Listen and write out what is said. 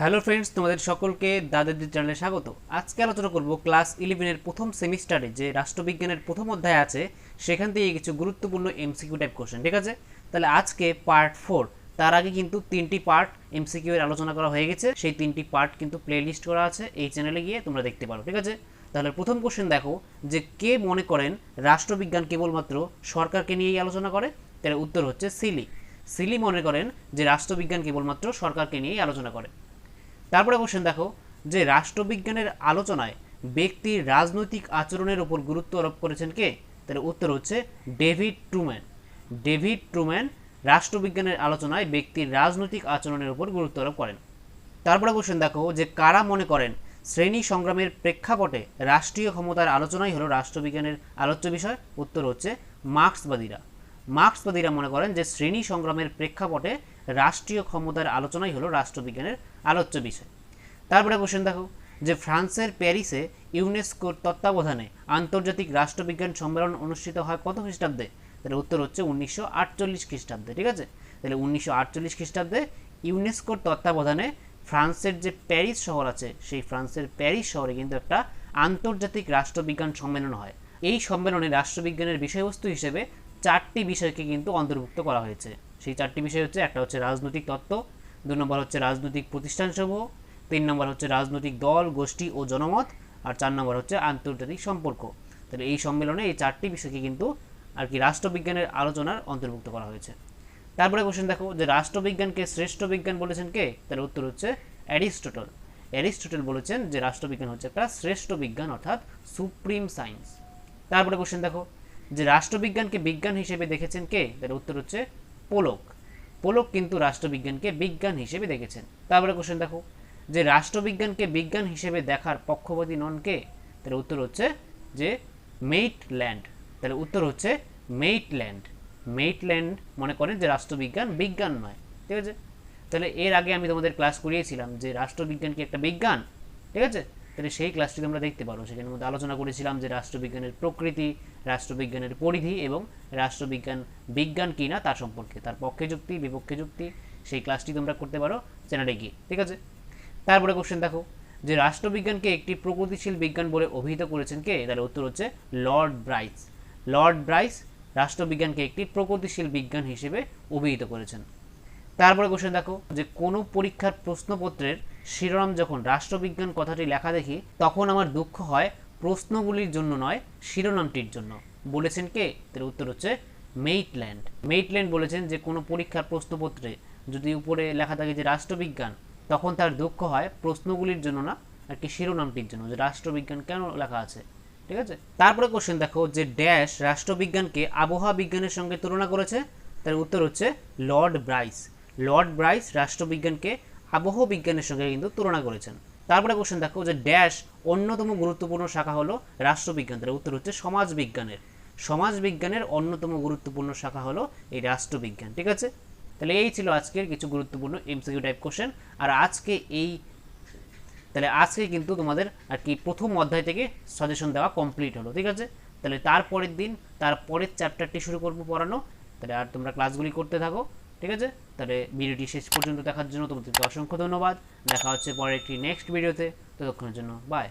Hello friends, তোমাদের সকলকে দাদাদি চ্যানেলে স্বাগত। আজকে আলোচনা করব ক্লাস ইলেভেনের প্রথম সেমিস্টারে যে রাষ্ট্রবিজ্ঞানের প্রথম অধ্যায় আছে, সেখান থেকে কিছু গুরুত্বপূর্ণ এমসিকিউ টাইপ কোশ্চেন ঠিক আছে? তাহলে আজকে পার্ট ফোর তার আগে কিন্তু তিনটি পার্ট এমসিকিউ এর আলোচনা করা হয়ে গেছে। সেই তিনটি পার্ট কিন্তু প্লে লিস্ট করা আছে এই চ্যানেলে গিয়ে তোমরা দেখতে পারো, ঠিক আছে? তাহলে প্রথম কোশ্চেন দেখো যে কে মনে করেন রাষ্ট্রবিজ্ঞান কেবলমাত্র সরকারকে নিয়েই আলোচনা করে? তার উত্তর হচ্ছে সিলি। সিলি মনে করেন যে রাষ্ট্রবিজ্ঞান কেবলমাত্র সরকারকে নিয়েই আলোচনা করে। তারপরে কোশ্চেন দেখো, যে রাষ্ট্রবিজ্ঞানের আলোচনায় ব্যক্তির রাজনৈতিক আচরণের উপর গুরুত্ব আরোপ করেছেন কে? তাহলে উত্তর হচ্ছে ডেভিড ট্রুম্যান। ডেভিড ট্রুম্যান রাষ্ট্রবিজ্ঞানের আলোচনায় ব্যক্তির রাজনৈতিক আচরণের উপর গুরুত্ব আরোপ করেন। তারপরে কোশ্চেন দেখো, যে কারা মনে করেন শ্রেণি সংগ্রামের প্রেক্ষাপটে রাষ্ট্রীয় ক্ষমতার আলোচনাই হলো রাষ্ট্রবিজ্ঞানের আলোচ্য বিষয়? উত্তর হচ্ছে মার্ক্সবাদীরা। মার্ক্সবাদীরা মনে করেন যে শ্রেণি সংগ্রামের প্রেক্ষাপটে রাষ্ট্রীয় ক্ষমতার আলোচনাই হলো রাষ্ট্রবিজ্ঞানের আলোচ্য বিষয়। তারপরে কোশ্চেন দেখো, যে ফ্রান্সের প্যারিসে ইউনেস্কোর তত্ত্বাবধানে আন্তর্জাতিক রাষ্ট্রবিজ্ঞান সম্মেলন অনুষ্ঠিত হয় কত খ্রিস্টাব্দে? তাহলে উত্তর হচ্ছে উনিশশো আটচল্লিশ খ্রিস্টাব্দে, ঠিক আছে? তাহলে উনিশশো আটচল্লিশ খ্রিস্টাব্দে ইউনেস্কোর তত্ত্বাবধানে ফ্রান্সের যে প্যারিস শহর আছে, সেই ফ্রান্সের প্যারিস শহরে কিন্তু একটা আন্তর্জাতিক রাষ্ট্রবিজ্ঞান সম্মেলন হয়। এই সম্মেলনে রাষ্ট্রবিজ্ঞানের বিষয়বস্তু হিসেবে চারটি বিষয়কে কিন্তু অন্তর্ভুক্ত করা হয়েছে। সেই চারটি বিষয় হচ্ছে, একটা হচ্ছে রাজনৈতিক তত্ত্ব, দু নম্বর হচ্ছে রাজনৈতিক প্রতিষ্ঠানসমূহ, তিন নম্বর হচ্ছে রাজনৈতিক দল, গোষ্ঠী ও জনমত, আর চার নম্বর হচ্ছে আন্তর্জাতিক সম্পর্ক। তাহলে এই সম্মেলনে এই চারটি বিষয়কে কিন্তু আর কি রাষ্ট্রবিজ্ঞানের আলোচনার অন্তর্ভুক্ত করা হয়েছে। তারপরে কোশ্চেন দেখো, যে রাষ্ট্রবিজ্ঞানকে শ্রেষ্ঠ বিজ্ঞান বলেছেন কে? তার উত্তর হচ্ছে অ্যারিস্টটল। অ্যারিস্টটল বলেছেন যে রাষ্ট্রবিজ্ঞান হচ্ছে একটা শ্রেষ্ঠ বিজ্ঞান, অর্থাৎ সুপ্রিম সায়েন্স। তারপরে কোশ্চেন দেখো, যে রাষ্ট্রবিজ্ঞানকে বিজ্ঞান হিসেবে দেখেছেন কে? তার উত্তর হচ্ছে পোলক। পোলক কিন্তু রাষ্ট্রবিজ্ঞানকে বিজ্ঞান হিসেবে দেখেছেন। তারপরে কোশ্চেন দেখো, যে রাষ্ট্রবিজ্ঞানকে বিজ্ঞান হিসেবে দেখার পক্ষপাতী নন কে? তার উত্তর হচ্ছে যে মেইট ল্যান্ড তাহলে উত্তর হচ্ছে মেইট ল্যান্ড মেইট ল্যান্ড মনে করেন যে রাষ্ট্রবিজ্ঞান বিজ্ঞান নয়, ঠিক আছে? তাহলে এর আগে আমি তোমাদের ক্লাস করিয়েছিলাম যে রাষ্ট্রবিজ্ঞান কি একটা বিজ্ঞান, ঠিক আছে? তাহলে সেই ক্লাসটি তোমরা দেখতে পারো সেখানের মধ্যে আলোচনা করেছিলাম যে রাষ্ট্রবিজ্ঞানের প্রকৃতি, রাষ্ট্রবিজ্ঞানের পরিধি এবং রাষ্ট্রবিজ্ঞান বিজ্ঞান কি না তার সম্পর্কে। তার পক্ষে যুক্তি, বিপক্ষে যুক্তি, সেই ক্লাসটি তোমরা করতে পারো চ্যানেলে গিয়ে। ঠিক আছে? তারপরে কোশ্চেন দেখো। যে রাষ্ট্রবিজ্ঞানকে একটি প্রগতিশীল বিজ্ঞান বলে অভিহিত করেছেন কে? তাহলে উত্তর হচ্ছে লর্ড ব্রাইস। লর্ড ব্রাইস রাষ্ট্রবিজ্ঞানকে একটি প্রগতিশীল বিজ্ঞান হিসেবে অভিহিত করেছেন। তারপরে কোশ্চেন দেখো, যে কোনো পরীক্ষার প্রশ্নপত্রের শিরোনাম যখন রাষ্ট্রবিজ্ঞান কথাটি লেখা দেখি, তখন আমার দুঃখ হয় প্রশ্নগুলির জন্য নয়, শিরোনামটির জন্য। বলেছেন কে? তার উত্তর হচ্ছে মেইটল্যান্ড। মেইটল্যান্ড বলেছেন যে কোনো পরীক্ষার প্রশ্নপত্রে যদি উপরে লেখা থাকে যে রাষ্ট্রবিজ্ঞান, তখন তার দুঃখ হয় প্রশ্নগুলির জন্য না, আর কি শিরোনামটির জন্য, যে রাষ্ট্রবিজ্ঞান কেন লেখা আছে। ঠিক আছে? তারপরে কোশ্চেন দেখো, যে ড্যাশ রাষ্ট্রবিজ্ঞানকে আবহাওয়া বিজ্ঞানের সঙ্গে তুলনা করেছে, তার উত্তর হচ্ছে লর্ড ব্রাইস। লর্ড ব্রাইস রাষ্ট্রবিজ্ঞানকে আবহাওয়া বিজ্ঞানের সঙ্গে কিন্তু তুলনা করেছেন। তারপরে কোশ্চেন দেখো যে ড্যাশ অন্যতম গুরুত্বপূর্ণ শাখা হলো রাষ্ট্রবিজ্ঞান। তার উত্তর হচ্ছে সমাজ বিজ্ঞানের। সমাজ বিজ্ঞানের অন্যতম গুরুত্বপূর্ণ শাখা হলো এই রাষ্ট্রবিজ্ঞান, ঠিক আছে? তাহলে এই ছিল আজকের কিছু গুরুত্বপূর্ণ এমসিকিউ টাইপ কোশ্চেন আর আজকে এই, তাহলে আজকে কিন্তু তোমাদের আর কি প্রথম অধ্যায় থেকে সাজেশন দেওয়া কমপ্লিট হলো, ঠিক আছে? তাহলে তারপরের দিন তার পরের চ্যাপ্টারটি শুরু করব পড়ানো। তাহলে আর তোমরা ক্লাসগুলি করতে থাকো। ঠিক আছে? তাহলে ভিডিওটি শেষ পর্যন্ত দেখার জন্য তোমাদেরকে অসংখ্য ধন্যবাদ। দেখা হচ্ছে পরের একটি নেক্সট ভিডিওতে ততক্ষণের জন্য বাই